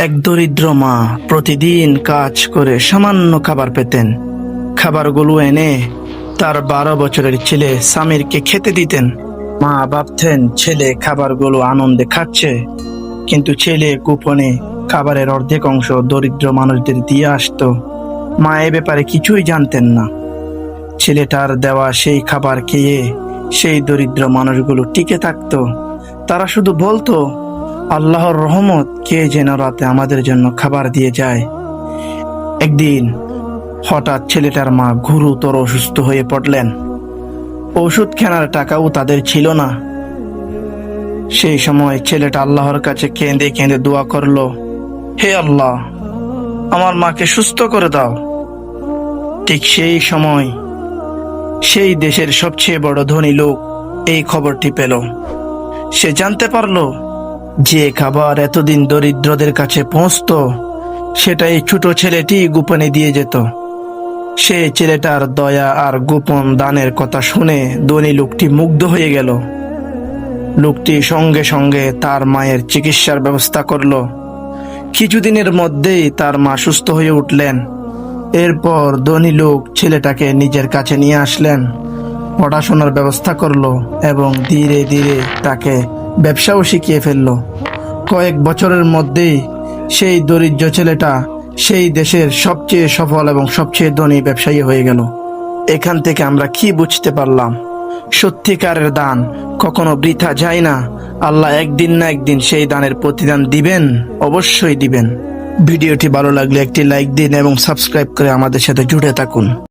এক দরিদ্র মা প্রতিদিন কাজ করে সামান্য খাবার পেতেন। খাবারগুলো এনে তার বারো বছরের ছেলে সামিরকে খেতে দিতেন। মা ভাবতেন, ছেলে খাবারগুলো আনন্দে খাচ্ছে। কিন্তু ছেলে গোপনে খাবারের অর্ধেক অংশ দরিদ্র মানুষদের দিয়ে আসতো। মা এ ব্যাপারে কিছুই জানতেন না। ছেলেটার দেওয়া সেই খাবার খেয়ে সেই দরিদ্র মানুষগুলো টিকে থাকতো। তারা শুধু বলতো আল্লাহর রহমত কে যেন রাতে আমাদের জন্য খাবার দিয়ে যায়। একদিন হঠাৎ ছেলেটার মা গুরুতর অসুস্থ হয়ে পড়লেন। ওষুধ কেনার টাকাও তাদের ছিল না। সেই সময় ছেলেটা আল্লাহর কাছে কেঁদে কেঁদে দোয়া করল, হে আল্লাহ, আমার মাকে সুস্থ করে দাও। ঠিক সেই সময় সেই দেশের সবচেয়ে বড় ধনী লোক এই খবরটি পেল। সে জানতে পারল যে খাবার এতদিন দরিদ্রদের কাছে পৌঁছতো সেটা এই ছোট ছেলেটি গোপনে দিয়ে যেত। সে ছেলেটার দয়া আর গোপন দানের কথা শুনে ধনী লোকটি মুগ্ধ হয়ে গেল। লোকটি সঙ্গে সঙ্গে তার মায়ের চিকিৎসার ব্যবস্থা করল। কিছুদিনের মধ্যেই তার মা সুস্থ হয়ে উঠলেন। এরপর ধনী লোক ছেলেটাকে নিজের কাছে নিয়ে আসলেন। পড়াশোনার ব্যবস্থা করল এবং ধীরে ধীরে তাকে ব্যবসাও শিখিয়ে ফেলল। কয়েক বছরের মধ্যেই সেই দরিদ্র ছেলেটা সেই দেশের সবচেয়ে সফল এবং সবচেয়ে ধনী ব্যবসায়ী হয়ে গেল। এখান থেকে আমরা কি বুঝতে পারলাম? সত্যিকারের দান কখনো বৃথা যায় না। আল্লাহ একদিন না একদিন সেই দানের প্রতিদান দিবেন, অবশ্যই দিবেন। ভিডিওটি ভালো লাগলে একটি লাইক দিন এবং সাবস্ক্রাইব করে আমাদের সাথে জুড়ে থাকুন।